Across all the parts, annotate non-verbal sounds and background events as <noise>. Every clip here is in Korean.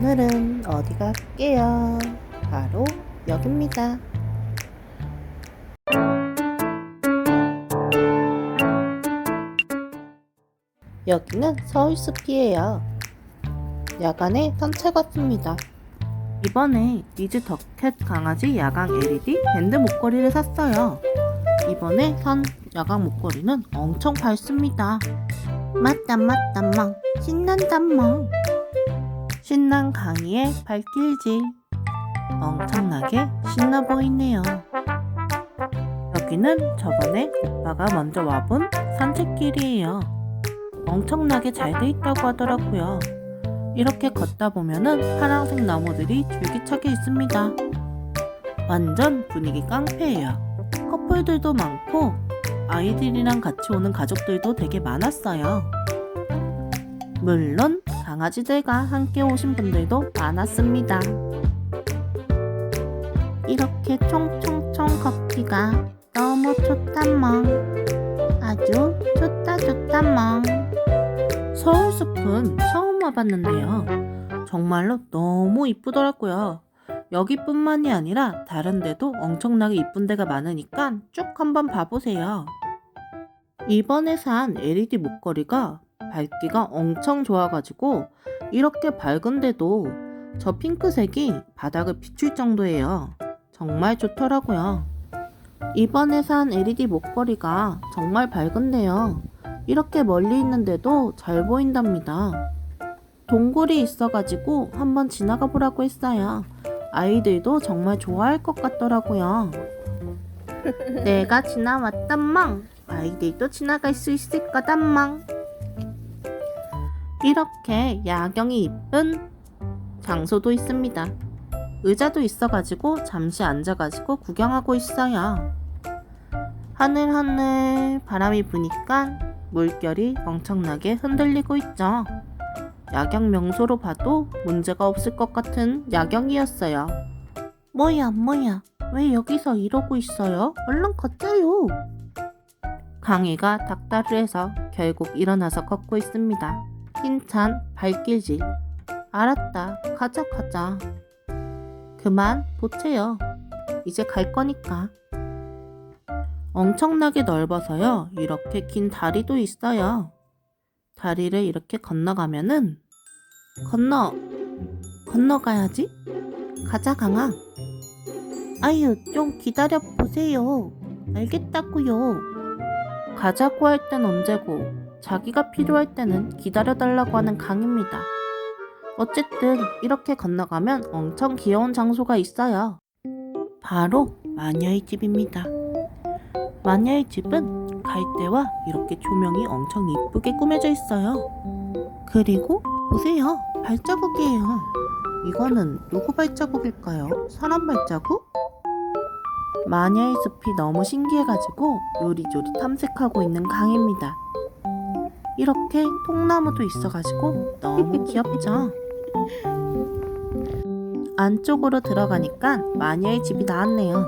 오늘은 어디 갈게요? 바로 여기입니다. 여기는 서울숲이에요. 야간에 산책 왔습니다. 이번에 니즈 더캣 강아지 야광 LED 밴드 목걸이를 샀어요. 이번에 산 야광 목걸이는 엄청 밝습니다. 맞다 맞다 멍 신난다 멍 신난 강의의 발길질 엄청나게 신나 보이네요. 여기는 저번에 오빠가 먼저 와본 산책길이에요. 엄청나게 잘 돼 있다고 하더라고요. 이렇게 걷다 보면은 파란색 나무들이 줄기차게 있습니다. 완전 분위기 깡패예요. 커플들도 많고 아이들이랑 같이 오는 가족들도 되게 많았어요. 물론 강아지들과 함께 오신 분들도 많았습니다. 이렇게 총총총 걷기가 너무 좋다멍. 아주 좋다 좋다멍. 서울숲은 처음 와봤는데요. 정말로 너무 이쁘더라고요. 여기뿐만이 아니라 다른 데도 엄청나게 이쁜 데가 많으니까 쭉 한번 봐보세요. 이번에 산 LED 목걸이가 밝기가 엄청 좋아가지고 이렇게 밝은데도 저 핑크색이 바닥을 비출 정도예요. 정말 좋더라고요. 이번에 산 LED 목걸이가 정말 밝은데요. 이렇게 멀리 있는데도 잘 보인답니다. 동굴이 있어가지고 한번 지나가 보라고 했어요. 아이들도 정말 좋아할 것 같더라고요. 내가 지나왔단 망. 아이들도 지나갈 수 있을 거단 망. 이렇게 야경이 이쁜 장소도 있습니다. 의자도 있어가지고 잠시 앉아가지고 구경하고 있어요. 하늘하늘 바람이 부니까 물결이 엄청나게 흔들리고 있죠. 야경 명소로 봐도 문제가 없을 것 같은 야경이었어요. 뭐야, 뭐야. 왜 여기서 이러고 있어요? 얼른 걷자요. 강희가 해서 결국 일어나서 걷고 있습니다. 힘찬 발길질. 알았다. 가자, 가자. 그만 보채요. 이제 갈 거니까. 엄청나게 넓어서요. 이렇게 긴 다리도 있어요. 다리를 이렇게 건너가면은 건너 건너가야지. 가자 강아. 아유 좀 기다려 보세요. 알겠다고요. 가자고 할 땐 언제고 자기가 필요할 때는 기다려 달라고 하는 강입니다. 어쨌든 이렇게 건너가면 엄청 귀여운 장소가 있어요. 바로 마녀의 집입니다. 마녀의 집은 갈대와 이렇게 조명이 엄청 이쁘게 꾸며져 있어요. 그리고 보세요. 발자국이에요. 이거는 누구 발자국일까요? 사람 발자국? 마녀의 숲이 너무 신기해가지고 요리조리 탐색하고 있는 강입니다. 이렇게 통나무도 있어가지고 너무 귀엽죠? 안쪽으로 들어가니까 마녀의 집이 나왔네요.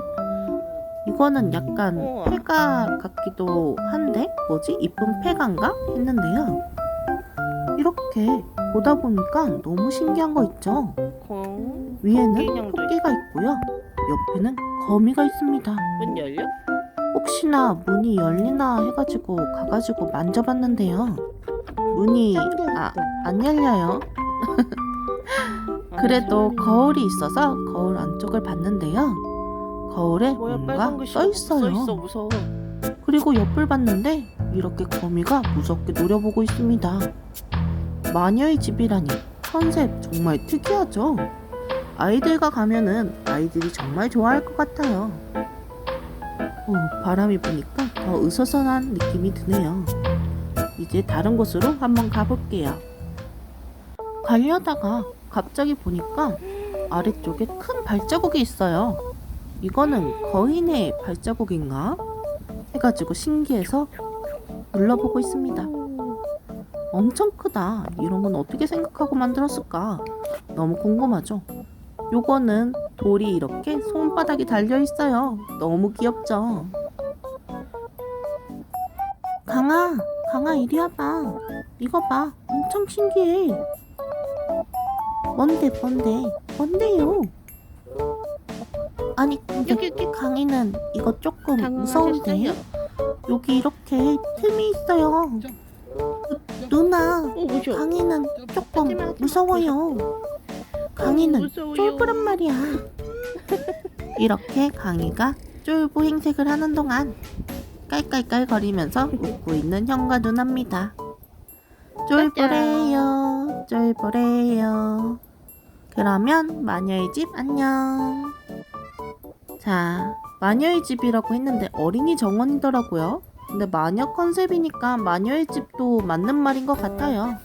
이거는 약간. 폐가 같기도 한데 뭐지? 이쁜 폐가인가? 했는데요. 이렇게 보다 보니까 너무 신기한 거 있죠? 공. 위에는 토끼가 있고요. 옆에는 거미가 있습니다. 문 열려? 혹시나 문이 열리나 해가지고 가가지고 만져봤는데요. 문이 아, 안 열려요. <laughs> 그래도 거울이 있어서 거울 안쪽을 봤는데요. 거울에 뭐야 뭔가 써 있어요. 써 있어 무서워. 그리고 옆을 봤는데 이렇게 거미가 무섭게 노려보고 있습니다. 마녀의 집이라니 컨셉 정말 특이하죠? 아이들과 가면은 아이들이 정말 좋아할 것 같아요. 오, 바람이 부니까 더 으스스한 느낌이 드네요. 이제 다른 곳으로 한번 가볼게요. 가려다가 갑자기 보니까 아래쪽에 큰 발자국이 있어요. 이거는 거인의 발자국인가? 해가지고 신기해서 눌러보고 있습니다. 엄청 크다. 이런 건 어떻게 생각하고 만들었을까? 너무 궁금하죠? 요거는 돌이 이렇게 손바닥이 달려 있어요. 너무 귀엽죠? 강아, 강아 이리 와봐. 이거 봐. 엄청 신기해. 뭔데 뭔데 뭔데요? 아니 근데 여기 여기 강이는 이거 조금. 무서운데 여기 이렇게 틈이 있어요. 그, 누나 어. 강이는 조금. 무서워요. 강이는. 쫄보란 말이야. <laughs> 이렇게 강이가 쫄보 행색을 하는 동안 깔깔깔 거리면서 웃고 있는 형과 누나입니다. 쫄보래요, 쫄보래요. 그러면 마녀의 집 안녕. 자, 마녀의 집이라고 했는데 어린이 정원이더라고요. 근데 마녀 컨셉이니까 마녀의 집도 맞는 말인 것 같아요.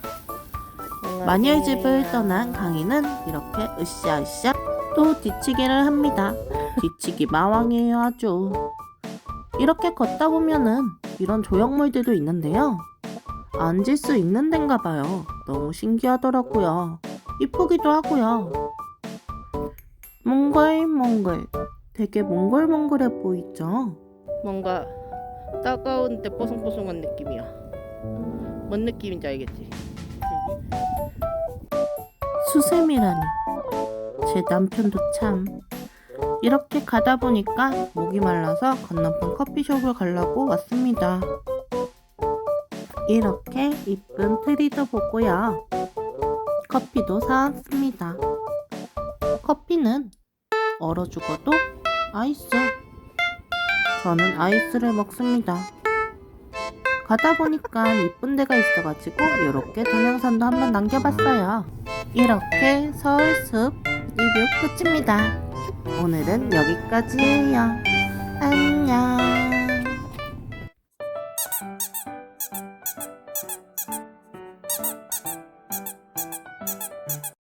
마녀의 집을 떠난 강희는 이렇게 으쌰으쌰 또 뒤치기를 합니다. 뒤치기 마왕이에요 아주. 이렇게 걷다 보면은 이런 조형물들도 있는데요. 앉을 수 있는 데인가 봐요. 너무 신기하더라고요. 이쁘기도 하고요. 몽글몽글. 되게 몽글몽글해 보이죠? 뭔가 따가운데 뽀송뽀송한 느낌이야. 뭔 느낌인지 알겠지? 수세미라니. 제 남편도 참. 이렇게 가다 보니까 목이 말라서 건너편 커피숍을 가려고 왔습니다. 이렇게 이쁜 트리도 보고요. 커피도 사왔습니다. 커피는 얼어 죽어도 아이스. 저는 아이스를 먹습니다. 가다 보니까 이쁜 데가 있어가지고 이렇게 동영상도 한번 남겨봤어요. 이렇게 서울숲 리뷰 끝입니다. 오늘은 여기까지예요. 안녕.